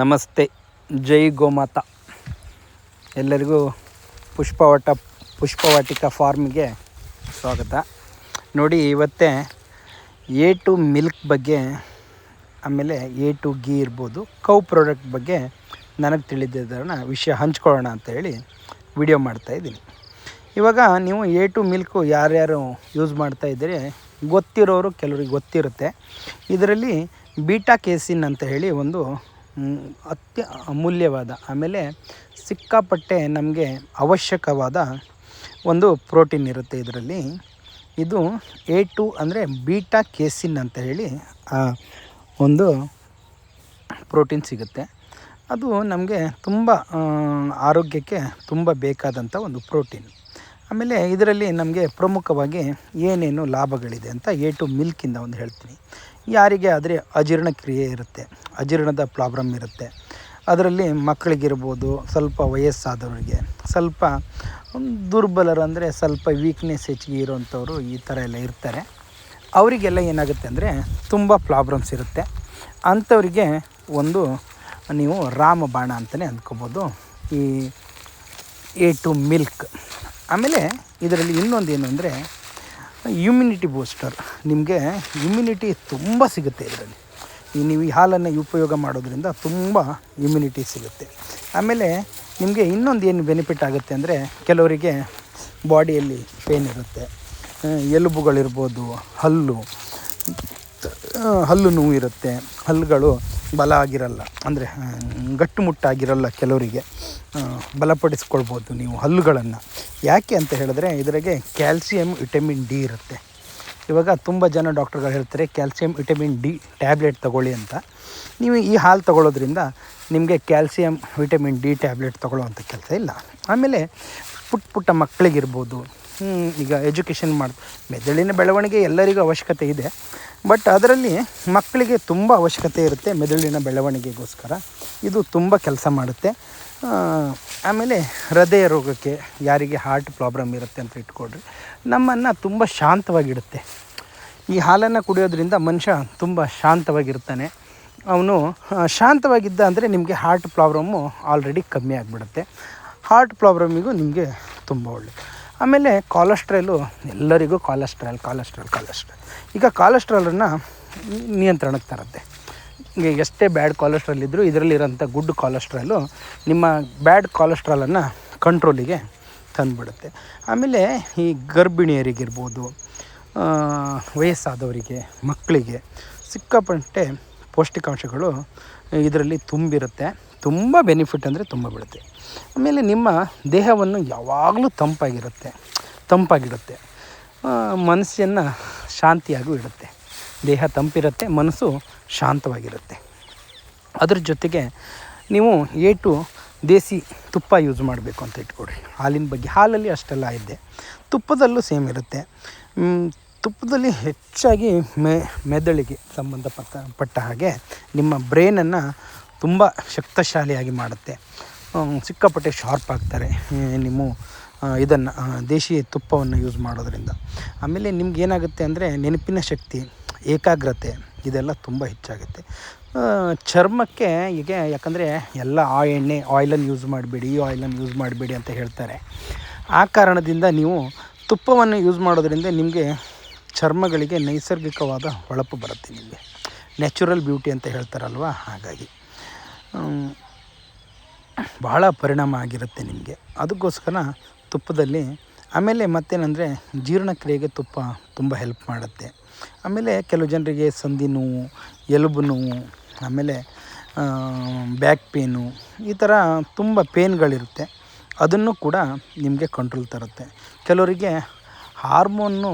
ನಮಸ್ತೆ, ಜೈ ಗೋಮಾತ. ಎಲ್ಲರಿಗೂ ಪುಷ್ಪವಟ, ಪುಷ್ಪವಾಟಿಕ ಫಾರ್ಮ್ಗೆ ಸ್ವಾಗತ. ನೋಡಿ, ಇವತ್ತೇ ಎ ಟು ಮಿಲ್ಕ್ ಬಗ್ಗೆ, ಆಮೇಲೆ ಎ ಟು ಗೀ ಇರ್ಬೋದು, ಕೌ ಪ್ರಾಡಕ್ಟ್ ಬಗ್ಗೆ ನನಗೆ ತಿಳಿದಿದ್ದರನ್ನ ವಿಷಯ ಹಂಚ್ಕೊಳ್ಳೋಣ ಅಂತ ಹೇಳಿ ವಿಡಿಯೋ ಮಾಡ್ತಾಯಿದ್ದೀನಿ ಇವಾಗ ನೀವು ಎ ಟು ಮಿಲ್ಕು ಯಾರ್ಯಾರು ಯೂಸ್ ಮಾಡ್ತಾ ಇದ್ದೀರಿ, ಗೊತ್ತಿರೋರು ಕೆಲವ್ರಿಗೆ ಗೊತ್ತಿರುತ್ತೆ. ಇದರಲ್ಲಿ ಬೀಟಾ ಕೇಸಿನ್ ಅಂತ ಹೇಳಿ ಒಂದು ಅತ್ಯ ಅಮೂಲ್ಯವಾದ, ಆಮೇಲೆ ಸಿಕ್ಕಾಪಟ್ಟೆ ನಮಗೆ ಅವಶ್ಯಕವಾದ ಒಂದು ಪ್ರೋಟೀನ್ ಇರುತ್ತೆ ಇದರಲ್ಲಿ. ಇದು ಎ ಟು ಅಂದರೆ ಬೀಟಾ ಕೇಸಿನ್ ಅಂತ ಹೇಳಿ ಒಂದು ಪ್ರೋಟೀನ್ ಸಿಗುತ್ತೆ. ಅದು ನಮಗೆ ತುಂಬ ಆರೋಗ್ಯಕ್ಕೆ ತುಂಬ ಬೇಕಾದಂಥ ಒಂದು ಪ್ರೋಟೀನ್. ಆಮೇಲೆ ಇದರಲ್ಲಿ ನಮಗೆ ಪ್ರಮುಖವಾಗಿ ಏನೇನು ಲಾಭಗಳಿದೆ ಅಂತ ಎ ಟು ಮಿಲ್ಕಿಂದ ಒಂದು ಹೇಳ್ತೀನಿ. ಯಾರಿಗೆ ಆದರೆ ಅಜೀರ್ಣಕ್ರಿಯೆ ಇರುತ್ತೆ, ಅಜೀರ್ಣದ ಪ್ರಾಬ್ಲಮ್ ಇರುತ್ತೆ. ಅದರಲ್ಲಿ ಮಕ್ಕಳಿಗಿರ್ಬೋದು, ಸ್ವಲ್ಪ ವಯಸ್ಸಾದವರಿಗೆ, ಸ್ವಲ್ಪ ದುರ್ಬಲರು ಅಂದರೆ ಸ್ವಲ್ಪ ವೀಕ್ನೆಸ್ ಹೆಚ್ಚಿಗೆ ಇರೋವಂಥವ್ರು ಈ ಥರ ಎಲ್ಲ ಇರ್ತಾರೆ. ಅವರಿಗೆಲ್ಲ ಏನಾಗುತ್ತೆ ಅಂದರೆ ತುಂಬ ಪ್ರಾಬ್ಲಮ್ಸ್ ಇರುತ್ತೆ. ಅಂಥವರಿಗೆ ಒಂದು ನೀವು ರಾಮಬಾಣ ಅಂತಲೇ ಅಂದ್ಕೋಬೋದು. ಈ ಎ ಟು ಮಿಲ್ಕ್ ಆಮೇಲೆ ಇದರಲ್ಲಿ ಇನ್ನೊಂದು ಏನು ಅಂದರೆ ಇಮ್ಯುನಿಟಿ ಬೂಸ್ಟರ್ ನಿಮಗೆ ಇಮ್ಯುನಿಟಿ ತುಂಬ ಸಿಗುತ್ತೆ ಇದರಲ್ಲಿ. ಈ ನೀವು ಈ ಹಾಲನ್ನು ಉಪಯೋಗ ಮಾಡೋದ್ರಿಂದ ತುಂಬ ಇಮ್ಯುನಿಟಿ ಸಿಗುತ್ತೆ. ಆಮೇಲೆ ನಿಮಗೆ ಇನ್ನೊಂದು ಏನು ಬೆನಿಫಿಟ್ ಆಗುತ್ತೆ ಅಂದರೆ ಕೆಲವರಿಗೆ ಬಾಡಿಯಲ್ಲಿ ಪೇನ್ ಇರುತ್ತೆ. ಎಲುಬುಗಳಿರ್ಬೋದು, ಹಲ್ಲು ಹಲ್ಲು ನೋವು ಇರುತ್ತೆ. ಹಲ್ಲುಗಳು ಬಲ ಆಗಿರಲ್ಲ. ಅಂದರೆ ಗಟ್ಟುಮುಟ್ಟಾಗಿರಲ್ಲ ಕೆಲವರಿಗೆ. ಬಲಪಡಿಸ್ಕೊಳ್ಬೋದು ನೀವು ಹಲ್ಲುಗಳನ್ನು. ಯಾಕೆ ಅಂತ ಹೇಳಿದ್ರೆ, ಇದರಾಗೆ ಕ್ಯಾಲ್ಸಿಯಂ, ವಿಟಮಿನ್ ಡಿ ಇರುತ್ತೆ. ಇವಾಗ ತುಂಬ ಜನ ಡಾಕ್ಟರ್ಗಳು ಹೇಳ್ತಾರೆ, ಕ್ಯಾಲ್ಸಿಯಂ, ವಿಟಮಿನ್ ಡಿ ಟ್ಯಾಬ್ಲೆಟ್ ತೊಗೊಳ್ಳಿ ಅಂತ. ನೀವು ಈ ಹಾಲು ತಗೊಳ್ಳೋದ್ರಿಂದ ನಿಮಗೆ ಕ್ಯಾಲ್ಸಿಯಂ, ವಿಟಮಿನ್ ಡಿ ಟ್ಯಾಬ್ಲೆಟ್ ತಗೊಳ್ಳೋವಂಥ ಕೆಲಸ ಇಲ್ಲ. ಆಮೇಲೆ ಪುಟ್ಟ ಪುಟ್ಟ ಮಕ್ಕಳಿಗಿರ್ಬೋದು ಈಗ ಎಜುಕೇಷನ್ ಮಾಡಿ ಮೆದುಳಿನ ಬೆಳವಣಿಗೆ ಎಲ್ಲರಿಗೂ ಅವಶ್ಯಕತೆ ಇದೆ. ಬಟ್ ಅದರಲ್ಲಿ ಮಕ್ಕಳಿಗೆ ತುಂಬ ಅವಶ್ಯಕತೆ ಇರುತ್ತೆ ಮೆದುಳಿನ ಬೆಳವಣಿಗೆಗೋಸ್ಕರ. ಇದು ತುಂಬ ಕೆಲಸ ಮಾಡುತ್ತೆ. ಆಮೇಲೆ ಹೃದಯ ರೋಗಕ್ಕೆ ಯಾರಿಗೆ ಹಾರ್ಟ್ ಪ್ರಾಬ್ಲಮ್ ಇರುತ್ತೆ ಅಂತ ಇಟ್ಕೊಡ್ರಿ ನಮ್ಮನ್ನು ತುಂಬ ಶಾಂತವಾಗಿಡುತ್ತೆ. ಈ ಹಾಲನ್ನು ಕುಡಿಯೋದ್ರಿಂದ ಮನುಷ್ಯ ತುಂಬ ಶಾಂತವಾಗಿರ್ತಾನೆ. ಅವನು ಶಾಂತವಾಗಿದ್ದ ಅಂದರೆ ನಿಮಗೆ ಹಾರ್ಟ್ ಪ್ರಾಬ್ಲಮ್ಮು ಆಲ್ರೆಡಿ ಕಮ್ಮಿ ಆಗಿಬಿಡುತ್ತೆ. ಹಾರ್ಟ್ ಪ್ರಾಬ್ಲಮಿಗೂ ನಿಮಗೆ ತುಂಬ ಒಳ್ಳೆಯದು ಆಮೇಲೆ ಕಾಲೆಸ್ಟ್ರಾಲು ಎಲ್ಲರಿಗೂ ಕಾಲೆಸ್ಟ್ರಾಲ್ ಕಾಲೆಸ್ಟ್ರಾಲ್ ಕಾಲೆಸ್ಟ್ರಾಲ್ ಈಗ ಕಾಲೆಸ್ಟ್ರಾಲನ್ನು ನಿಯಂತ್ರಣಕ್ಕೆ ತರುತ್ತೆ. ಈಗ ಎಷ್ಟೇ ಬ್ಯಾಡ್ ಕಾಲೆಸ್ಟ್ರಾಲ್ ಇದ್ದರೂ ಇದರಲ್ಲಿರೋಂಥ ಗುಡ್ ಕಾಲೆಸ್ಟ್ರಾಲು ನಿಮ್ಮ ಬ್ಯಾಡ್ ಕಾಲೆಸ್ಟ್ರಾಲನ್ನು ಕಂಟ್ರೋಲಿಗೆ ತಂದುಬಿಡುತ್ತೆ. ಆಮೇಲೆ ಈ ಗರ್ಭಿಣಿಯರಿಗಿರ್ಬೋದು ವಯಸ್ಸಾದವರಿಗೆ, ಮಕ್ಕಳಿಗೆ ಸಿಕ್ಕಾಪಟ್ಟೆ ಪೌಷ್ಟಿಕಾಂಶಗಳು ಇದರಲ್ಲಿ ತುಂಬಿರುತ್ತೆ. ತುಂಬ ಬೆನಿಫಿಟ್ ಅಂದರೆ ತುಂಬ ಬೀಳುತ್ತೆ. ಆಮೇಲೆ ನಿಮ್ಮ ದೇಹವನ್ನು ಯಾವಾಗಲೂ ತಂಪಾಗಿರುತ್ತೆ, ತಂಪಾಗಿಡುತ್ತೆ. ಮನಸ್ಸನ್ನು ಶಾಂತಿಯಾಗೂ ಇಡುತ್ತೆ. ದೇಹ ತಂಪಿರುತ್ತೆ, ಮನಸ್ಸು ಶಾಂತವಾಗಿರುತ್ತೆ. ಅದ್ರ ಜೊತೆಗೆ ನೀವು ಏಟು ದೇಸಿ ತುಪ್ಪ ಯೂಸ್ ಮಾಡಬೇಕು ಅಂತ ಇಟ್ಕೊಡ್ರಿ ಹಾಲಿನ ಬಗ್ಗೆ, ಹಾಲಲ್ಲಿ ಅಷ್ಟೆಲ್ಲ ಇದೆ ತುಪ್ಪದಲ್ಲೂ ಸೇಮ್ ಇರುತ್ತೆ. ತುಪ್ಪದಲ್ಲಿ ಹೆಚ್ಚಾಗಿ ಮೆ, ಮೆದುಳಿಗೆ ಸಂಬಂಧಪಟ್ಟ, ಪಟ್ಟ ಹಾಗೆ ನಿಮ್ಮ ಬ್ರೈನನ್ನು ತುಂಬ ಶಕ್ತಶಾಲಿಯಾಗಿ ಮಾಡುತ್ತೆ. ಸಿಕ್ಕಾಪಟ್ಟೆ ಶಾರ್ಪ್ ಆಗ್ತಾರೆ ನಿಮ್ಮ ಇದನ್ನು ದೇಶೀಯ ತುಪ್ಪವನ್ನು ಯೂಸ್ ಮಾಡೋದರಿಂದ. ಆಮೇಲೆ ನಿಮ್ಗೆ ಏನಾಗುತ್ತೆ ಅಂದರೆ ನೆನಪಿನ ಶಕ್ತಿ, ಏಕಾಗ್ರತೆ, ಇದೆಲ್ಲ ತುಂಬ ಹೆಚ್ಚಾಗುತ್ತೆ. ಚರ್ಮಕ್ಕೆ ಈಗ ಯಾಕಂದರೆ ಎಲ್ಲ ಆ ಎಣ್ಣೆ ಆಯಿಲನ್ನು ಯೂಸ್ ಮಾಡಬೇಡಿ, ಈ ಆಯಿಲನ್ನು ಯೂಸ್ ಮಾಡಬೇಡಿ ಅಂತ ಹೇಳ್ತಾರೆ. ಆ ಕಾರಣದಿಂದ ನೀವು ತುಪ್ಪವನ್ನು ಯೂಸ್ ಮಾಡೋದ್ರಿಂದ ನಿಮಗೆ ಚರ್ಮಗಳಿಗೆ ನೈಸರ್ಗಿಕವಾದ ಹೊಳಪು ಬರುತ್ತೆ ನಿಮಗೆ. ನ್ಯಾಚುರಲ್ ಬ್ಯೂಟಿ ಅಂತ ಹೇಳ್ತಾರಲ್ವ, ಹಾಗಾಗಿ. ಬಹಳ ಪರಿಣಾಮ ಆಗಿರುತ್ತೆ ನಿಮಗೆ. ಅದಕ್ಕೋಸ್ಕರ ತುಪ್ಪದಲ್ಲಿ ಆಮೇಲೆ ಮತ್ತೇನೆಂದರೆ ಜೀರ್ಣಕ್ರಿಯೆಗೆ ತುಪ್ಪ ತುಂಬ ಹೆಲ್ಪ್ ಮಾಡುತ್ತೆ. ಆಮೇಲೆ ಕೆಲವು ಜನರಿಗೆ ಸಂಧಿ ನೋವು, ಎಲುಬು ನೋವು, ಆಮೇಲೆ ಬ್ಯಾಕ್ ಪೇನು ಈ ಥರ ತುಂಬ ಪೇನ್ಗಳಿರುತ್ತೆ ಅದನ್ನು ಕೂಡ ನಿಮಗೆ ಕಂಟ್ರೋಲ್ ತರುತ್ತೆ. ಕೆಲವರಿಗೆ ಹಾರ್ಮೋನು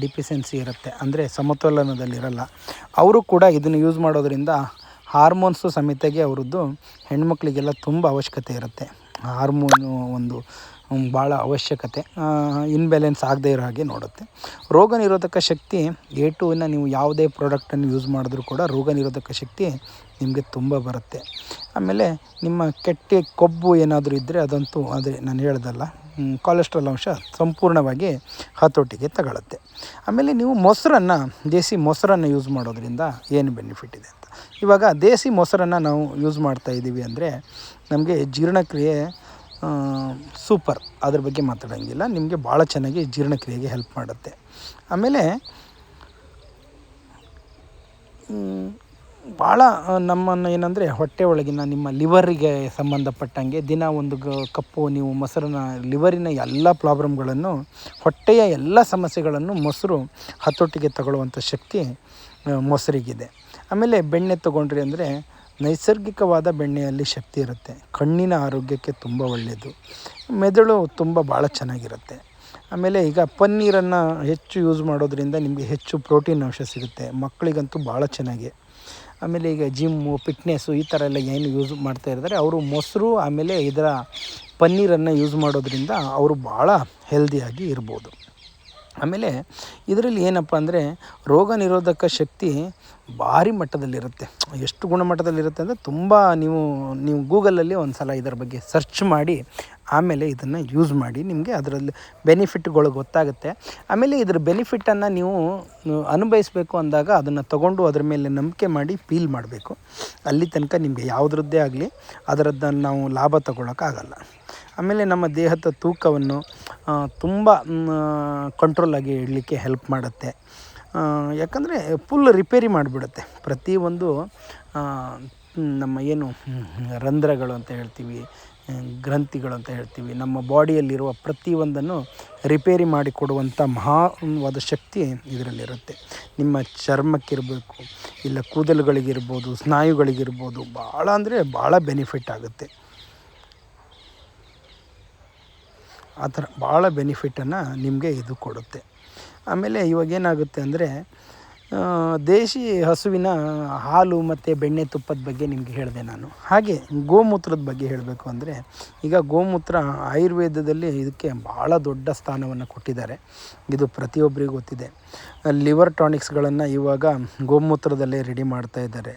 ಡಿಫಿಷಿಯನ್ಸಿ ಇರುತ್ತೆ. ಅಂದರೆ ಸಮತೋಲನದಲ್ಲಿರಲ್ಲ. ಅವರು ಕೂಡ ಇದನ್ನು ಯೂಸ್ ಮಾಡೋದ್ರಿಂದ ಹಾರ್ಮೋನ್ಸು ಸಮೇತಗೆ ಅವರದ್ದು ಹೆಣ್ಮಕ್ಳಿಗೆಲ್ಲ ತುಂಬ ಅವಶ್ಯಕತೆ ಇರುತ್ತೆ. ಹಾರ್ಮೋನು ಒಂದು ಭಾಳ ಅವಶ್ಯಕತೆ. ಇನ್ಬ್ಯಾಲೆನ್ಸ್ ಆಗದೇ ಇರೋ ಹಾಗೆ ನೋಡುತ್ತೆ. ರೋಗ ನಿರೋಧಕ ಶಕ್ತಿ ಎ ಟೂನ ನೀವು ಯಾವುದೇ ಪ್ರಾಡಕ್ಟನ್ನು ಯೂಸ್ ಮಾಡಿದ್ರೂ ಕೂಡ ರೋಗ ನಿರೋಧಕ ಶಕ್ತಿ ನಿಮಗೆ ತುಂಬ ಬರುತ್ತೆ. ಆಮೇಲೆ ನಿಮ್ಮ ಕೆಟ್ಟ ಕೊಬ್ಬು ಏನಾದರೂ ಇದ್ದರೆ ಅದಂತೂ ಅದೇ ನಾನು ಹೇಳ್ದಲ್ಲ ಕೊಲೆಸ್ಟ್ರಾಲ್ ಅಂಶ ಸಂಪೂರ್ಣವಾಗಿ ಹತೋಟಿಗೆ ತಗೊಳುತ್ತೆ. ಆಮೇಲೆ ನೀವು ಮೊಸರನ್ನು, ದೇಸಿ ಮೊಸರನ್ನು ಯೂಸ್ ಮಾಡೋದ್ರಿಂದ ಏನು ಬೆನಿಫಿಟ್ ಇದೆ? ಇವಾಗ ದೇಸಿ ಮೊಸರನ್ನು ನಾವು ಯೂಸ್ ಮಾಡ್ತಾ ಇದ್ದೀವಿ ಅಂದರೆ ನಮಗೆ ಜೀರ್ಣಕ್ರಿಯೆ ಸೂಪರ್. ಅದ್ರ ಬಗ್ಗೆ ಮಾತಾಡೋಂಗಿಲ್ಲ. ನಿಮಗೆ ಭಾಳ ಚೆನ್ನಾಗಿ ಜೀರ್ಣಕ್ರಿಯೆಗೆ ಹೆಲ್ಪ್ ಮಾಡುತ್ತೆ. ಆಮೇಲೆ ಭಾಳ ನಮ್ಮನ್ನು ಏನಂದರೆ ಹೊಟ್ಟೆ ಒಳಗಿನ ನಿಮ್ಮ ಲಿವರಿಗೆ ಸಂಬಂಧಪಟ್ಟಂಗೆ ದಿನ ಒಂದು ಗ, ಕಪ್ಪು ನೀವು ಮೊಸರನ್ನ, ಲಿವರಿನ ಎಲ್ಲ ಪ್ರಾಬ್ಲಮ್ಗಳನ್ನು, ಹೊಟ್ಟೆಯ ಎಲ್ಲ ಸಮಸ್ಯೆಗಳನ್ನು ಮೊಸರು ಹತೋಟಿಗೆ ತಗೊಳ್ಳುವಂಥ ಶಕ್ತಿ ಮೊಸರಿಗಿದೆ. ಆಮೇಲೆ ಬೆಣ್ಣೆ ತೊಗೊಂಡ್ರಿ ಅಂದರೆ ನೈಸರ್ಗಿಕವಾದ ಬೆಣ್ಣೆಯಲ್ಲಿ ಶಕ್ತಿ ಇರುತ್ತೆ. ಕಣ್ಣಿನ ಆರೋಗ್ಯಕ್ಕೆ ತುಂಬ ಒಳ್ಳೆಯದು ಮೆದುಳು ತುಂಬ ಭಾಳ ಚೆನ್ನಾಗಿರುತ್ತೆ. ಆಮೇಲೆ ಈಗ ಪನ್ನೀರನ್ನು ಹೆಚ್ಚು ಯೂಸ್ ಮಾಡೋದ್ರಿಂದ ನಿಮಗೆ ಹೆಚ್ಚು ಪ್ರೋಟೀನ್ ಅಂಶ ಸಿಗುತ್ತೆ. ಮಕ್ಕಳಿಗಂತೂ ಭಾಳ ಚೆನ್ನಾಗಿ. ಆಮೇಲೆ ಈಗ ಜಿಮ್ಮು ಫಿಟ್ನೆಸ್ಸು ಈ ಥರ ಎಲ್ಲ ಏನು ಯೂಸ್ ಮಾಡ್ತಾ ಇದ್ದಾರೆ ಅವರು ಮೊಸರು ಆಮೇಲೆ ಇದರ ಪನ್ನೀರನ್ನು ಯೂಸ್ ಮಾಡೋದ್ರಿಂದ ಅವರು ಭಾಳ ಹೆಲ್ದಿಯಾಗಿ ಇರ್ಬೋದು. ಆಮೇಲೆ ಇದರಲ್ಲಿ ಏನಪ್ಪ ಅಂದರೆ ರೋಗ ನಿರೋಧಕ ಶಕ್ತಿ ಭಾರಿ ಮಟ್ಟದಲ್ಲಿರುತ್ತೆ. ಎಷ್ಟು ಗುಣಮಟ್ಟದಲ್ಲಿರುತ್ತೆ ಅಂದರೆ ತುಂಬ ನೀವು ನೀವು ಗೂಗಲಲ್ಲಿ ಒಂದು ಸಲ ಇದರ ಬಗ್ಗೆ ಸರ್ಚ್ ಮಾಡಿ ಆಮೇಲೆ ಇದನ್ನು ಯೂಸ್ ಮಾಡಿ ನಿಮಗೆ ಅದರಲ್ಲಿ ಬೆನಿಫಿಟ್ಗಳು ಗೊತ್ತಾಗುತ್ತೆ. ಆಮೇಲೆ ಇದರ ಬೆನಿಫಿಟನ್ನು ನೀವು ಅನುಭವಿಸ್ಬೇಕು ಅಂದಾಗ ಅದನ್ನು ತಗೊಂಡು ಅದ್ರ ಮೇಲೆ ನಂಬಿಕೆ ಮಾಡಿ ಫೀಲ್ ಮಾಡಬೇಕು. ಅಲ್ಲಿ ತನಕ ನಿಮಗೆ ಯಾವುದ್ರದ್ದೇ ಆಗಲಿ ಅದರದ್ದನ್ನು ನಾವು ಲಾಭ ತಗೊಳ್ಳೋಕ್ಕಾಗಲ್ಲ ಆಮೇಲೆ ನಮ್ಮ ದೇಹದ ತೂಕವನ್ನು ತುಂಬ ಕಂಟ್ರೋಲಾಗಿ ಇಡಲಿಕ್ಕೆ ಹೆಲ್ಪ್ ಮಾಡುತ್ತೆ. ಯಾಕಂದರೆ ಫುಲ್ ರಿಪೇರಿ ಮಾಡಿಬಿಡುತ್ತೆ. ಪ್ರತಿಯೊಂದು ನಮ್ಮ ಏನು ರಂಧ್ರಗಳು ಅಂತ ಹೇಳ್ತೀವಿ ಗ್ರಂಥಿಗಳು ಅಂತ ಹೇಳ್ತೀವಿ. ನಮ್ಮ ಬಾಡಿಯಲ್ಲಿರುವ ಪ್ರತಿಯೊಂದನ್ನು ರಿಪೇರಿ ಮಾಡಿಕೊಡುವಂಥ ಮಹಾನ್ವಾದ ಶಕ್ತಿ ಇದರಲ್ಲಿರುತ್ತೆ. ನಿಮ್ಮ ಚರ್ಮಕ್ಕಿರಬೇಕು, ಇಲ್ಲ ಕೂದಲುಗಳಿಗಿರ್ಬೋದು, ಸ್ನಾಯುಗಳಿಗಿರ್ಬೋದು, ಭಾಳ ಅಂದರೆ ಭಾಳ ಬೆನಿಫಿಟ್ ಆಗುತ್ತೆ. ಆ ಥರ ಭಾಳ ಬೆನಿಫಿಟನ್ನು ನಿಮಗೆ ಇದು ಕೊಡುತ್ತೆ. ಆಮೇಲೆ ಇವಾಗ ಏನಾಗುತ್ತೆ ಅಂದರೆ ದೇಶಿ ಹಸುವಿನ ಹಾಲು ಮತ್ತು ಬೆಣ್ಣೆ ತುಪ್ಪದ ಬಗ್ಗೆ ನಿಮಗೆ ಹೇಳಿದೆ ನಾನು. ಹಾಗೆ ಗೋಮೂತ್ರದ ಬಗ್ಗೆ ಹೇಳಬೇಕು ಅಂದರೆ, ಈಗ ಗೋಮೂತ್ರ ಆಯುರ್ವೇದದಲ್ಲಿ ಇದಕ್ಕೆ ಭಾಳ ದೊಡ್ಡ ಸ್ಥಾನವನ್ನು ಕೊಟ್ಟಿದ್ದಾರೆ. ಇದು ಪ್ರತಿಯೊಬ್ಬರಿಗೂ ಗೊತ್ತಿದೆ. ಲಿವರ್ ಟಾನಿಕ್ಸ್ಗಳನ್ನು ಇವಾಗ ಗೋಮೂತ್ರದಲ್ಲೇ ರೆಡಿ ಮಾಡ್ತಾ ಇದ್ದಾರೆ.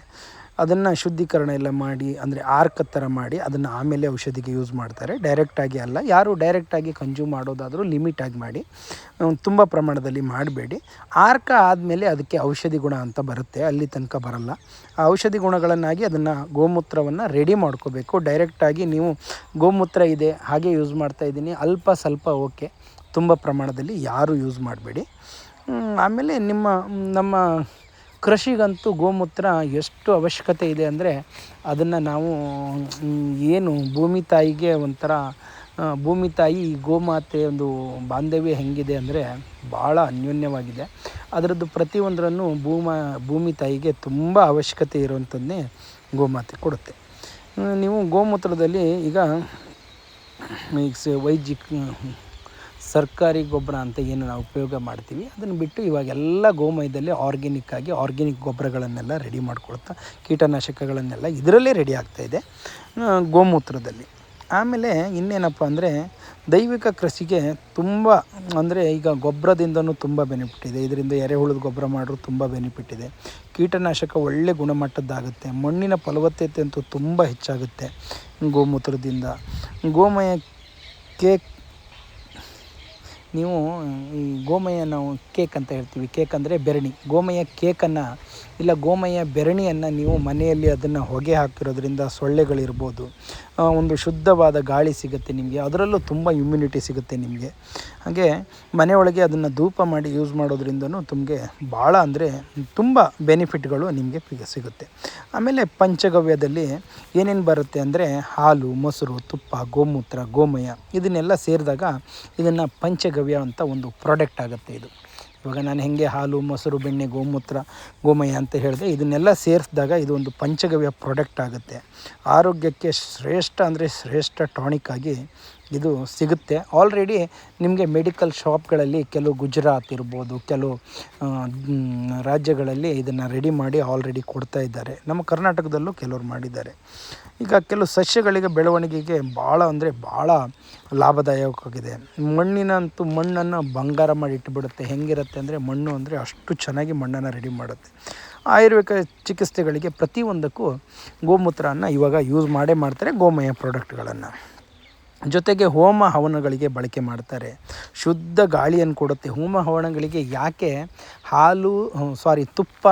ಅದನ್ನು ಶುದ್ಧೀಕರಣ ಎಲ್ಲ ಮಾಡಿ, ಅಂದರೆ ಆರ್ಕ ಥರ ಮಾಡಿ ಅದನ್ನು ಆಮೇಲೆ ಔಷಧಿಗೆ ಯೂಸ್ ಮಾಡ್ತಾರೆ. ಡೈರೆಕ್ಟಾಗಿ ಅಲ್ಲ, ಯಾರು ಡೈರೆಕ್ಟಾಗಿ ಕನ್ಸ್ಯೂಮ್ ಮಾಡೋದಾದರೂ ಲಿಮಿಟಾಗಿ ಮಾಡಿ ತುಂಬ ಪ್ರಮಾಣದಲ್ಲಿ ಮಾಡಬೇಡಿ. ಆರ್ಕ ಆದಮೇಲೆ ಅದಕ್ಕೆ ಔಷಧಿ ಗುಣ ಅಂತ ಬರುತ್ತೆ, ಅಲ್ಲಿ ತನಕ ಬರಲ್ಲ. ಆ ಔಷಧಿ ಗುಣಗಳನ್ನಾಗಿ ಅದನ್ನು ಗೋಮೂತ್ರವನ್ನು ರೆಡಿ ಮಾಡ್ಕೋಬೇಕು. ಡೈರೆಕ್ಟಾಗಿ ನೀವು ಗೋಮೂತ್ರ ಇದೆ, ಹಾಗೆ ಯೂಸ್ ಮಾಡ್ತಾ ಇದ್ದೀನಿ, ಅಲ್ಪ ಸ್ವಲ್ಪ ಓಕೆ ತುಂಬ ಪ್ರಮಾಣದಲ್ಲಿ ಯಾರೂ ಯೂಸ್ ಮಾಡಬೇಡಿ. ಆಮೇಲೆ ನಿಮ್ಮ, ನಮ್ಮ ಕೃಷಿಗಂತೂ ಗೋಮೂತ್ರ ಎಷ್ಟು ಅವಶ್ಯಕತೆ ಇದೆ ಅಂದರೆ ಅದನ್ನು ನಾವು ಏನು ಭೂಮಿ ತಾಯಿಗೆ ಒಂಥರ ಭೂಮಿ ತಾಯಿ ಗೋಮಾತೆ ಒಂದು ಬಾಂಧವ್ಯ ಹೆಂಗಿದೆ ಅಂದರೆ ಭಾಳ ಅನ್ಯೋನ್ಯವಾಗಿದೆ. ಅದರದ್ದು ಪ್ರತಿಯೊಂದರನ್ನು ಭೂಮ, ಭೂಮಿ ತಾಯಿಗೆ ತುಂಬ ಅವಶ್ಯಕತೆ ಇರುವಂಥದ್ದೇ ಗೋಮಾತೆ ಕೊಡುತ್ತೆ. ನೀವು ಗೋಮೂತ್ರದಲ್ಲಿ ಈಗ ಮಿಕ್ಸ್ ವೈದ್ಯಕ್ ಸರ್ಕಾರಿ ಗೊಬ್ಬರ ಅಂತ ಏನು ನಾವು ಉಪಯೋಗ ಮಾಡ್ತೀವಿ, ಅದನ್ನು ಬಿಟ್ಟು ಇವಾಗೆಲ್ಲ ಗೋಮಯದಲ್ಲಿ ಆರ್ಗ್ಯಾನಿಕ್ ಆಗಿ ಆರ್ಗ್ಯಾನಿಕ್ ಗೊಬ್ಬರಗಳನ್ನೆಲ್ಲ ರೆಡಿ ಮಾಡ್ಕೊಳ್ತಾ ಕೀಟನಾಶಕಗಳನ್ನೆಲ್ಲ ಇದರಲ್ಲೇ ರೆಡಿ ಆಗ್ತಾ ಇದೆ ಗೋಮೂತ್ರದಲ್ಲಿ. ಆಮೇಲೆ ಇನ್ನೇನಪ್ಪ ಅಂದರೆ ದೈವಿಕ ಕೃಷಿಗೆ ತುಂಬ ಅಂದರೆ ಈಗ ಗೊಬ್ಬರದಿಂದನೂ ತುಂಬ ಬೆನಿಫಿಟ್ ಇದೆ. ಇದರಿಂದ ಎರೆಹುಳದ ಗೊಬ್ಬರ ಮಾಡಿದ್ರು ತುಂಬ ಬೆನಿಫಿಟ್ ಇದೆ. ಕೀಟನಾಶಕ ಒಳ್ಳೆ ಗುಣಮಟ್ಟದ್ದಾಗುತ್ತೆ. ಮಣ್ಣಿನ ಫಲವತ್ತತೆ ಅಂತೂ ತುಂಬ ಹೆಚ್ಚಾಗುತ್ತೆ ಗೋಮೂತ್ರದಿಂದ. ಗೋಮಯಕ್ಕೆ ಕೇಕ್ ನೀವು ಈ ಗೋಮಯ ನಾವು ಕೇಕ್ ಅಂತ ಹೇಳ್ತೀವಿ. ಕೇಕ್ ಅಂದರೆ ಬೆರಣಿ. ಗೋಮಯ ಕೇಕನ್ನು ಇಲ್ಲ ಗೋಮಯ ಬೆರಣಿಯನ್ನು ನೀವು ಮನೆಯಲ್ಲಿ ಅದನ್ನು ಹೊಗೆ ಹಾಕಿರೋದ್ರಿಂದ ಸೊಳ್ಳೆಗಳಿರ್ಬೋದು. ಒಂದು ಶುದ್ಧವಾದ ಗಾಳಿ ಸಿಗುತ್ತೆ ನಿಮಗೆ. ಅದರಲ್ಲೂ ತುಂಬ ಇಮ್ಯುನಿಟಿ ಸಿಗುತ್ತೆ ನಿಮಗೆ. ಹಾಗೆ ಮನೆಯೊಳಗೆ ಅದನ್ನು ಧೂಪ ಮಾಡಿ ಯೂಸ್ ಮಾಡೋದ್ರಿಂದನೂ ತಮಗೆ ಭಾಳ ಅಂದರೆ ತುಂಬ ಬೆನಿಫಿಟ್ಗಳು ನಿಮಗೆ ಸಿಗುತ್ತೆ. ಆಮೇಲೆ ಪಂಚಗವ್ಯದಲ್ಲಿ ಏನೇನು ಬರುತ್ತೆ ಅಂದರೆ ಹಾಲು, ಮೊಸರು, ತುಪ್ಪ, ಗೋಮೂತ್ರ, ಗೋಮಯ ಇದನ್ನೆಲ್ಲ ಸೇರಿದಾಗ ಇದನ್ನು ಪಂಚಗವ್ಯ ಅಂತ ಒಂದು ಪ್ರಾಡಕ್ಟ್ ಆಗುತ್ತೆ ಇದು. ಇವಾಗ ನಾನು ಹೆಂಗೆ ಹಾಲು, ಮೊಸರು, ಬೆಣ್ಣೆ, ಗೋಮೂತ್ರ, ಗೋಮಯ ಅಂತ ಹೇಳಿದೆ, ಇದನ್ನೆಲ್ಲ ಸೇರಿಸಿದಾಗ ಇದು ಒಂದು ಪಂಚಗವ್ಯ ಪ್ರಾಡಕ್ಟ್ ಆಗುತ್ತೆ. ಆರೋಗ್ಯಕ್ಕೆ ಶ್ರೇಷ್ಠ ಅಂದರೆ ಶ್ರೇಷ್ಠ ಟಾನಿಕ್ ಆಗಿ ಇದು ಸಿಗುತ್ತೆ. ಆಲ್ರೆಡಿ ನಿಮಗೆ ಮೆಡಿಕಲ್ ಶಾಪ್ಗಳಲ್ಲಿ ಕೆಲವು ಗುಜರಾತ್ ಇರ್ಬೋದು, ಕೆಲವು ರಾಜ್ಯಗಳಲ್ಲಿ ಇದನ್ನು ರೆಡಿ ಮಾಡಿ ಆಲ್ರೆಡಿ ಕೊಡ್ತಾ ಇದ್ದಾರೆ. ನಮ್ಮ ಕರ್ನಾಟಕದಲ್ಲೂ ಕೆಲವರು ಮಾಡಿದ್ದಾರೆ. ಈಗ ಕೆಲವು ಸಸ್ಯಗಳಿಗೆ ಬೆಳವಣಿಗೆಗೆ ಭಾಳ ಅಂದರೆ ಭಾಳ ಲಾಭದಾಯಕವಾಗಿದೆ. ಮಣ್ಣಿನಂತೂ ಮಣ್ಣನ್ನು ಬಂಗಾರ ಮಾಡಿ ಇಟ್ಟುಬಿಡುತ್ತೆ ಹೆಂಗಿರುತ್ತೆ ಅಂದರೆ ಮಣ್ಣು ಅಂದರೆ ಅಷ್ಟು ಚೆನ್ನಾಗಿ ಮಣ್ಣನ್ನು ರೆಡಿ ಮಾಡುತ್ತೆ. ಆಯುರ್ವೇದ ಚಿಕಿತ್ಸೆಗಳಿಗೆ ಪ್ರತಿಯೊಂದಕ್ಕೂ ಗೋಮೂತ್ರವನ್ನು ಇವಾಗ ಯೂಸ್ ಮಾಡೇ ಮಾಡ್ತಾರೆ ಗೋಮಯ ಪ್ರಾಡಕ್ಟ್ಗಳನ್ನು ಜೊತೆಗೆ ಹೋಮ ಹವನಗಳಿಗೆ ಬಳಕೆ ಮಾಡ್ತಾರೆ. ಶುದ್ಧ ಗಾಳಿಯನ್ನು ಕೊಡುತ್ತೆ. ಹೋಮ ಹವನಗಳಿಗೆ ಯಾಕೆ ಹಾಲು ಸಾರಿ ತುಪ್ಪ,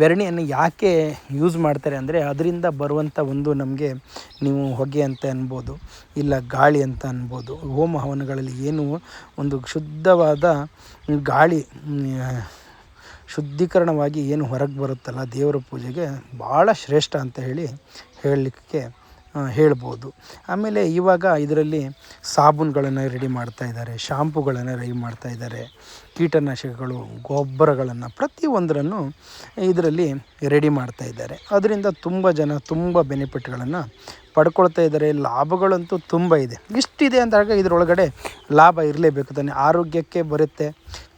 ಬೆರಣಿಯನ್ನು ಯಾಕೆ ಯೂಸ್ ಮಾಡ್ತಾರೆ ಅಂದರೆ ಅದರಿಂದ ಬರುವಂಥ ಒಂದು ನಮಗೆ ನೀವು ಹೊಗೆ ಅಂತ ಅನ್ಬೋದು, ಇಲ್ಲ ಗಾಳಿ ಅಂತ ಅನ್ಬೋದು. ಹೋಮ ಹವನಗಳಲ್ಲಿ ಏನು ಒಂದು ಶುದ್ಧವಾದ ಗಾಳಿ ಶುದ್ಧೀಕರಣವಾಗಿ ಏನು ಹೊರಗೆ ಬರುತ್ತಲ್ಲ ದೇವರ ಪೂಜೆಗೆ ಭಾಳ ಶ್ರೇಷ್ಠ ಅಂತ ಹೇಳಿ ಹೇಳಲಿಕ್ಕೆ ಹೇಳ್ಬೋದು. ಆಮೇಲೆ ಇವಾಗ ಇದರಲ್ಲಿ ಸಾಬೂನುಗಳನ್ನು ರೆಡಿ ಮಾಡ್ತಾ ಇದ್ದಾರೆ ಶಾಂಪುಗಳನ್ನು ರೆಡಿ ಮಾಡ್ತಾ ಇದ್ದಾರೆ, ಕೀಟನಾಶಕಗಳು, ಗೊಬ್ಬರಗಳನ್ನು ಪ್ರತಿಯೊಂದರನ್ನು ಇದರಲ್ಲಿ ರೆಡಿ ಮಾಡ್ತಾ ಇದ್ದಾರೆ. ಅದರಿಂದ ತುಂಬ ಜನ ತುಂಬ ಬೆನಿಫಿಟ್ಗಳನ್ನು ಪಡ್ಕೊಳ್ತಾ ಇದ್ದಾರೆ, ಲಾಭಗಳಂತೂ ತುಂಬ ಇದೆ. ಇಷ್ಟಿದೆ ಅಂದಾಗ ಇದರೊಳಗಡೆ ಲಾಭ ಇರಲೇಬೇಕು ತಾನೆ. ಆರೋಗ್ಯಕ್ಕೆ ಬರುತ್ತೆ,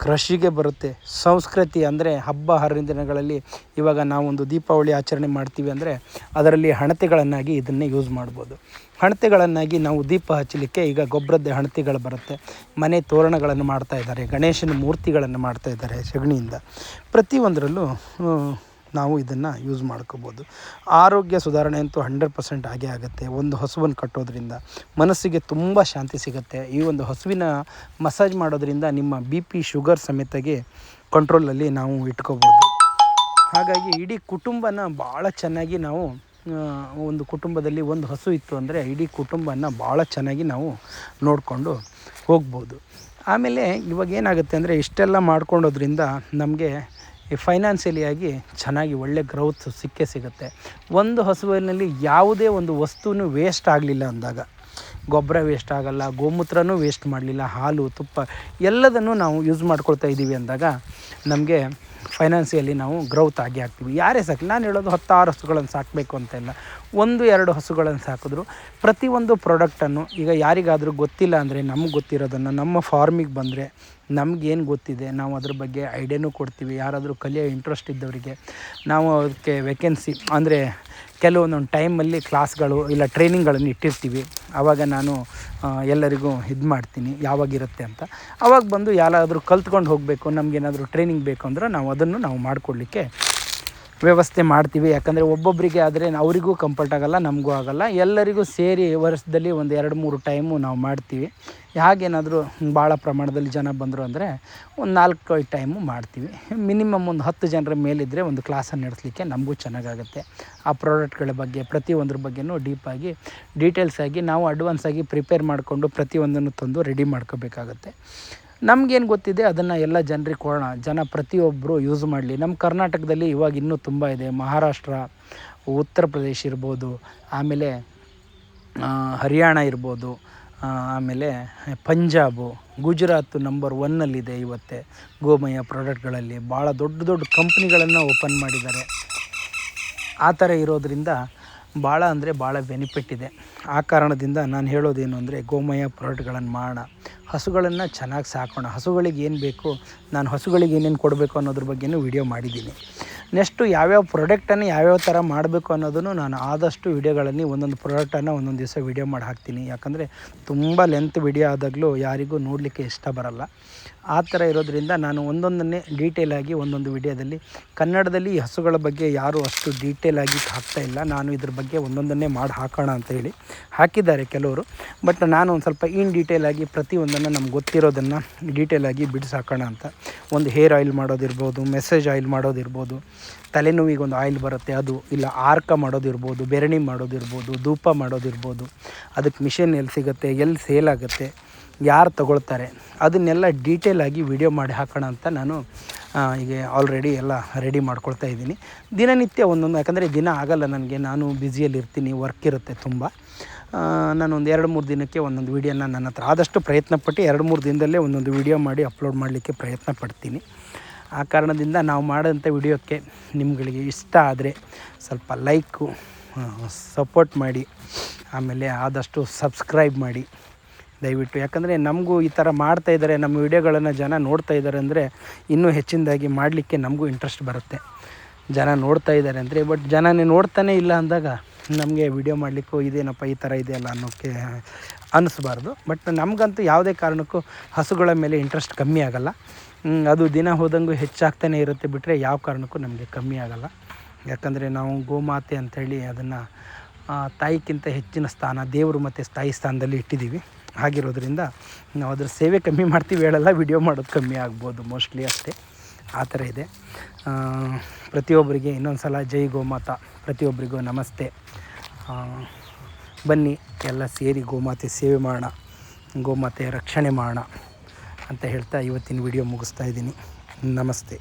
ಕೃಷಿಗೆ ಬರುತ್ತೆ, ಸಂಸ್ಕೃತಿ ಅಂದರೆ ಹಬ್ಬ ಹರಿದಿನಗಳಲ್ಲಿ ಇವಾಗ ನಾವೊಂದು ದೀಪಾವಳಿ ಆಚರಣೆ ಮಾಡ್ತೀವಿ ಅಂದರೆ ಅದರಲ್ಲಿ ಹಣತೆಗಳನ್ನಾಗಿ ಇದನ್ನೇ ಯೂಸ್ ಮಾಡ್ಬೋದು. ಹಣತೆಗಳನ್ನಾಗಿ ನಾವು ದೀಪ ಹಚ್ಚಲಿಕ್ಕೆ ಈಗ ಗೊಬ್ಬರದ ಹಣತೆಗಳು ಬರುತ್ತೆ. ಮನೆ ತೋರಣಗಳನ್ನು ಮಾಡ್ತಾ ಇದ್ದಾರೆ, ಗಣೇಶನ ಮೂರ್ತಿಗಳನ್ನು ಮಾಡ್ತಾ ಇದ್ದಾರೆ ಸಗಣಿಯಿಂದ. ಪ್ರತಿಯೊಂದರಲ್ಲೂ ನಾವು ಇದನ್ನು ಯೂಸ್ ಮಾಡ್ಕೋಬೋದು. ಆರೋಗ್ಯ ಸುಧಾರಣೆ ಅಂತೂ ಹಂಡ್ರೆಡ್ ಪರ್ಸೆಂಟ್ ಆಗೇ ಆಗುತ್ತೆ. ಒಂದು ಹಸುವನ್ನು ಕಟ್ಟೋದ್ರಿಂದ ಮನಸ್ಸಿಗೆ ತುಂಬ ಶಾಂತಿ ಸಿಗುತ್ತೆ. ಈ ಒಂದು ಹಸುವಿನ ಮಸಾಜ್ ಮಾಡೋದ್ರಿಂದ ನಿಮ್ಮ ಬಿ ಪಿ ಶುಗರ್ ಸಮೇತಗೆ ಕಂಟ್ರೋಲಲ್ಲಿ ನಾವು ಇಟ್ಕೋಬೋದು. ಹಾಗಾಗಿ ಇಡೀ ಕುಟುಂಬನ ಭಾಳ ಚೆನ್ನಾಗಿ ನಾವು ಒಂದು ಕುಟುಂಬದಲ್ಲಿ ಒಂದು ಹಸು ಇತ್ತು ಅಂದರೆ ಇಡೀ ಕುಟುಂಬನ ಭಾಳ ಚೆನ್ನಾಗಿ ನಾವು ನೋಡಿಕೊಂಡು ಹೋಗ್ಬೋದು. ಆಮೇಲೆ ಇವಾಗ ಏನಾಗುತ್ತೆ ಅಂದರೆ ಇಷ್ಟೆಲ್ಲ ಮಾಡ್ಕೊಂಡೋದ್ರಿಂದ ನಮಗೆ ಈ ಫೈನಾನ್ಸಿಯಲಿಯಾಗಿ ಚೆನ್ನಾಗಿ ಒಳ್ಳೆ ಗ್ರೌತ್ ಸಿಕ್ಕೇ ಸಿಗುತ್ತೆ. ಒಂದು ಹಸುವಿನಲ್ಲಿ ಯಾವುದೇ ಒಂದು ವಸ್ತುನೂ ವೇಸ್ಟ್ ಆಗಲಿಲ್ಲ ಅಂದಾಗ ಗೊಬ್ಬರ ವೇಸ್ಟ್ ಆಗಲ್ಲ, ಗೋಮೂತ್ರನೂ ವೇಸ್ಟ್ ಮಾಡಲಿಲ್ಲ, ಹಾಲು, ತುಪ್ಪ ಎಲ್ಲದನ್ನು ನಾವು ಯೂಸ್ ಮಾಡ್ಕೊಳ್ತಾ ಇದ್ದೀವಿ ಅಂದಾಗ ನಮಗೆ ಫೈನಾನ್ಸಿಯಲಿ ನಾವು ಗ್ರೌತ್ ಆಗಿ ಆಗ್ತೀವಿ ಯಾರೇ ಸಾಕು ನಾನು ಹೇಳೋದು ಹತ್ತಾರು ಹಸುಗಳನ್ನು ಸಾಕಬೇಕು ಅಂತ ಇಲ್ಲ ಒಂದು, ಎರಡು ಹಸುಗಳನ್ನು ಸಾಕಿದ್ರು ಪ್ರತಿಯೊಂದು ಪ್ರಾಡಕ್ಟನ್ನು ಈಗ ಯಾರಿಗಾದರೂ ಗೊತ್ತಿಲ್ಲ ಅಂದರೆ, ನಮ್ಗೆ ಗೊತ್ತಿರೋದನ್ನು, ನಮ್ಮ ಫಾರ್ಮಿಗೆ ಬಂದರೆ ನಮಗೇನು ಗೊತ್ತಿದೆ, ನಾವು ಅದ್ರ ಬಗ್ಗೆ ಐಡಿಯಾನೂ ಕೊಡ್ತೀವಿ. ಯಾರಾದರೂ ಕಲಿಯೋ ಇಂಟ್ರೆಸ್ಟ್ ಇದ್ದವರಿಗೆ ನಾವು ಅದಕ್ಕೆ ವೇಕೆನ್ಸಿ ಅಂದರೆ ಕೆಲವೊಂದೊಂದು ಟೈಮಲ್ಲಿ ಕ್ಲಾಸ್ಗಳು ಇಲ್ಲ ಟ್ರೈನಿಂಗ್ಗಳನ್ನು ಇಟ್ಟಿರ್ತೀವಿ. ಆವಾಗ ನಾನು ಎಲ್ಲರಿಗೂ ಇದು ಮಾಡ್ತೀನಿ, ಯಾವಾಗಿರುತ್ತೆ ಅಂತ. ಆವಾಗ ಬಂದು ಯಾರಾದರೂ ಕಲ್ತ್ಕೊಂಡು ಹೋಗಬೇಕು, ನಮಗೇನಾದರೂ ಟ್ರೈನಿಂಗ್ ಬೇಕು ಅಂದ್ರೆ ನಾವು ಅದನ್ನು ನಾವು ಮಾಡಿಕೊಡ್ಲಿಕ್ಕೆ ವ್ಯವಸ್ಥೆ ಮಾಡ್ತೀವಿ. ಯಾಕಂದರೆ ಒಬ್ಬೊಬ್ಬರಿಗೆ ಆದರೆ ಅವರಿಗೂ ಕಂಫರ್ಟ್ ಆಗೋಲ್ಲ, ನಮಗೂ ಆಗೋಲ್ಲ. ಎಲ್ಲರಿಗೂ ಸೇರಿ ವರ್ಷದಲ್ಲಿ ಒಂದು ಎರಡು ಮೂರು ಟೈಮು ನಾವು ಮಾಡ್ತೀವಿ. ಹಾಗೇನಾದರೂ ಭಾಳ ಪ್ರಮಾಣದಲ್ಲಿ ಜನ ಬಂದರು ಅಂದರೆ ಒಂದು ನಾಲ್ಕು ಟೈಮು ಮಾಡ್ತೀವಿ. ಮಿನಿಮಮ್ ಒಂದು ಹತ್ತು ಜನರ ಮೇಲಿದ್ದರೆ ಒಂದು ಕ್ಲಾಸನ್ನು ನಡೆಸಲಿಕ್ಕೆ ನಮಗೂ ಚೆನ್ನಾಗಾಗುತ್ತೆ. ಆ ಪ್ರಾಡಕ್ಟ್ಗಳ ಬಗ್ಗೆ, ಪ್ರತಿಯೊಂದ್ರ ಬಗ್ಗೆಯೂ ಡೀಪಾಗಿ ಡೀಟೇಲ್ಸಾಗಿ ನಾವು ಅಡ್ವಾನ್ಸಾಗಿ ಪ್ರಿಪೇರ್ ಮಾಡಿಕೊಂಡು ಪ್ರತಿಯೊಂದನ್ನು ತಂದು ರೆಡಿ ಮಾಡ್ಕೋಬೇಕಾಗತ್ತೆ. ನಮಗೇನು ಗೊತ್ತಿದೆ, ಅದನ್ನು ಎಲ್ಲ ಜನರಿಗೆ ಕೊಡೋಣ. ಜನ ಪ್ರತಿಯೊಬ್ಬರು ಯೂಸ್ ಮಾಡಲಿ. ನಮ್ಮ ಕರ್ನಾಟಕದಲ್ಲಿ ಇವಾಗ ಇನ್ನೂ ತುಂಬ ಇದೆ. ಮಹಾರಾಷ್ಟ್ರ, ಉತ್ತರ ಪ್ರದೇಶ ಇರ್ಬೋದು, ಆಮೇಲೆ ಹರಿಯಾಣ ಇರ್ಬೋದು ಆಮೇಲೆ ಪಂಜಾಬು, ಗುಜರಾತ್ ನಂಬರ್ ಒನ್ನಲ್ಲಿದೆ ಇವತ್ತೆ, ಗೋಮಯ ಪ್ರಾಡಕ್ಟ್ಗಳಲ್ಲಿ ಭಾಳ ದೊಡ್ಡ ದೊಡ್ಡ ಕಂಪ್ನಿಗಳನ್ನು ಓಪನ್ ಮಾಡಿದ್ದಾರೆ. ಆ ಥರ ಇರೋದರಿಂದ ಭಾಳ ಅಂದರೆ ಭಾಳ ಬೆನಿಫಿಟ್ ಇದೆ. ಆ ಕಾರಣದಿಂದ ನಾನು ಹೇಳೋದೇನು ಅಂದರೆ ಗೋಮಯ ಪ್ರಾಡಕ್ಟ್ಗಳನ್ನು ಮಾಡೋಣ ಹಸುಗಳನ್ನು ಚೆನ್ನಾಗಿ ಸಾಕೋಣ. ಹಸುಗಳಿಗೆ ಏನು ಬೇಕು? ನಾನು ಹಸುಗಳಿಗೆ ಏನೇನು ಕೊಡಬೇಕು ಅನ್ನೋದ್ರ ಬಗ್ಗೆಯೂ ವಿಡಿಯೋ ಮಾಡಿದ್ದೀನಿ. ನೆಕ್ಸ್ಟು ಯಾವ್ಯಾವ ಪ್ರಾಡಕ್ಟನ್ನು ಯಾವ್ಯಾವ ಥರ ಮಾಡಬೇಕು ಅನ್ನೋದನ್ನು ನಾನು ಆದಷ್ಟು ವಿಡಿಯೋಗಳಲ್ಲಿ ಒಂದೊಂದು ಪ್ರಾಡಕ್ಟನ್ನು ಒಂದೊಂದು ದಿವಸ ವಿಡಿಯೋ ಮಾಡಿ ಹಾಕ್ತೀನಿ. ಯಾಕಂದರೆ ತುಂಬ ಲೆಂತ್ ವಿಡಿಯೋ ಆದಾಗಲೂ ಯಾರಿಗೂ ನೋಡಲಿಕ್ಕೆ ಇಷ್ಟ ಬರಲ್ಲ. ಆ ಥರ ಇರೋದರಿಂದ ನಾನು ಒಂದೊಂದನ್ನೇ ಡೀಟೇಲಾಗಿ ಒಂದೊಂದು ವಿಡಿಯೋದಲ್ಲಿ ಕನ್ನಡದಲ್ಲಿ ಹಸುಗಳ ಬಗ್ಗೆ ಯಾರೂ ಅಷ್ಟು ಡೀಟೇಲಾಗಿ ಹಾಕ್ತಾ ಇಲ್ಲ. ನಾನು ಇದ್ರ ಬಗ್ಗೆ ಒಂದೊಂದನ್ನೇ ಮಾಡಿ ಹಾಕೋಣ ಅಂತ ಹೇಳಿ ಹಾಕಿದ್ದಾರೆ ಕೆಲವರು. ಬಟ್ ನಾನು ಒಂದು ಸ್ವಲ್ಪ ಇನ್ ಡೀಟೇಲಾಗಿ ಪ್ರತಿಯೊಂದನ್ನು ನಮ್ಗೆ ಗೊತ್ತಿರೋದನ್ನು ಡೀಟೇಲಾಗಿ ಬಿಡಿಸಾಕೋಣ ಅಂತ. ಒಂದು ಹೇರ್ ಆಯಿಲ್ ಮಾಡೋದಿರ್ಬೋದು ಮೆಸೇಜ್ ಆಯಿಲ್ ಮಾಡೋದಿರ್ಬೋದು, ತಲೆನೋವಿಗೆ ಒಂದು ಆಯಿಲ್ ಬರುತ್ತೆ, ಅದು ಇಲ್ಲ ಆರ್ಕ ಮಾಡೋದಿರ್ಬೋದು, ಬೆರಣಿ ಮಾಡೋದಿರ್ಬೋದು, ಧೂಪ ಮಾಡೋದಿರ್ಬೋದು, ಅದಕ್ಕೆ ಮಿಷನ್ ಎಲ್ಲಿ ಸಿಗುತ್ತೆ, ಎಲ್ಲಿ ಸೇಲ್ ಆಗುತ್ತೆ ಯಾರು ತಗೊಳ್ತಾರೆ ಅದನ್ನೆಲ್ಲ ಡೀಟೇಲಾಗಿ ವಿಡಿಯೋ ಮಾಡಿ ಹಾಕೋಣ ಅಂತ ನಾನು ಈಗ ಆಲ್ರೆಡಿ ಎಲ್ಲ ರೆಡಿ ಮಾಡ್ಕೊಳ್ತಾ ಇದ್ದೀನಿ. ದಿನನಿತ್ಯ ಒಂದೊಂದು, ಯಾಕಂದರೆ ದಿನ ಆಗಲ್ಲ ನನಗೆ, ನಾನು ಬ್ಯುಸಿಯಲ್ಲಿರ್ತೀನಿ ವರ್ಕ್ ಇರುತ್ತೆ ತುಂಬ. ನಾನು ಒಂದು ಎರಡು ಮೂರು ದಿನಕ್ಕೆ ಒಂದೊಂದು ವೀಡಿಯೋನ ನನ್ನ ಹತ್ರ ಆದಷ್ಟು ಪ್ರಯತ್ನಪಟ್ಟು ಎರಡು ಮೂರು ದಿನದಲ್ಲೇ ಒಂದೊಂದು ವೀಡಿಯೋ ಮಾಡಿ ಅಪ್ಲೋಡ್ ಮಾಡಲಿಕ್ಕೆ ಪ್ರಯತ್ನ ಪಡ್ತೀನಿ. ಆ ಕಾರಣದಿಂದ ನಾವು ಮಾಡಿದಂಥ ವಿಡಿಯೋಕ್ಕೆ ನಿಮ್ಗಳಿಗೆ ಇಷ್ಟ ಆದರೆ ಸ್ವಲ್ಪ ಲೈಕು ಸಪೋರ್ಟ್ ಮಾಡಿ, ಆಮೇಲೆ ಆದಷ್ಟು ಸಬ್ಸ್ಕ್ರೈಬ್ ಮಾಡಿ. ದಯವಿಟ್ಟು. ಯಾಕಂದರೆ ನಮಗೂ ಈ ಥರ ಮಾಡ್ತಾ ಇದ್ದಾರೆ ನಮ್ಮ ವಿಡಿಯೋಗಳನ್ನು ಜನ ನೋಡ್ತಾ ಇದ್ದಾರೆ ಅಂದರೆ ಇನ್ನೂ ಹೆಚ್ಚಿನದಾಗಿ ಮಾಡಲಿಕ್ಕೆ ನಮಗೂ ಇಂಟ್ರೆಸ್ಟ್ ಬರುತ್ತೆ. ಜನ ನೋಡ್ತಾ ಇದ್ದಾರೆ ಅಂದರೆ ಬಟ್ ಜನನೇ ನೋಡ್ತಾನೇ ಇಲ್ಲ ಅಂದಾಗ ನಮಗೆ ವಿಡಿಯೋ ಮಾಡಲಿಕ್ಕೂ ಇದೇನಪ್ಪ ಈ ಥರ ಇದೆಯಲ್ಲ ಅನ್ನೋಕ್ಕೆ ಅನ್ನಿಸ್ಬಾರ್ದು ಬಟ್ ನಮಗಂತೂ ಯಾವುದೇ ಕಾರಣಕ್ಕೂ ಹಸುಗಳ ಮೇಲೆ ಇಂಟ್ರೆಸ್ಟ್ ಕಮ್ಮಿ ಆಗೋಲ್ಲ. ಅದು ದಿನ ಹೋದಂಗೂ ಹೆಚ್ಚಾಗ್ತಾನೆ ಇರುತ್ತೆ ಬಿಟ್ಟರೆ ಯಾವ ಕಾರಣಕ್ಕೂ ನಮಗೆ ಕಮ್ಮಿ ಆಗೋಲ್ಲ. ಯಾಕಂದರೆ ನಾವು ಗೋಮಾತೆ ಅಂಥೇಳಿ ಅದನ್ನು ತಾಯಿಗಿಂತ ಹೆಚ್ಚಿನ ಸ್ಥಾನ, ದೇವರು ಮತ್ತು ತಾಯಿ ಸ್ಥಾನದಲ್ಲಿ ಇಟ್ಟಿದ್ದೀವಿ. ಹಾಗಿರೋದ್ರಿಂದ ನಾವು ಅದ್ರ ಸೇವೆ ಕಮ್ಮಿ ಮಾಡ್ತೀವಿ, ಹೇಳಲ್ಲ ವಿಡಿಯೋ ಮಾಡೋದು ಕಮ್ಮಿ ಆಗ್ಬೋದು ಮೋಸ್ಟ್ಲಿ ಅಷ್ಟೇ. ಆ ಥರ ಇದೆ. ಪ್ರತಿಯೊಬ್ಬರಿಗೆ ಇನ್ನೊಂದು ಸಲ ಜೈ ಗೋಮಾತಾ. ಪ್ರತಿಯೊಬ್ಬರಿಗೂ ನಮಸ್ತೆ. ಬನ್ನಿ, ಎಲ್ಲ ಸೇರಿ ಗೋಮಾತೆ ಸೇವೆ ಮಾಡೋಣ ಗೋಮಾತೆ ರಕ್ಷಣೆ ಮಾಡೋಣ ಅಂತ ಹೇಳ್ತಾ ಇವತ್ತಿನ ವಿಡಿಯೋ ಮುಗಿಸ್ತಾ ಇದ್ದೀನಿ. ನಮಸ್ತೆ.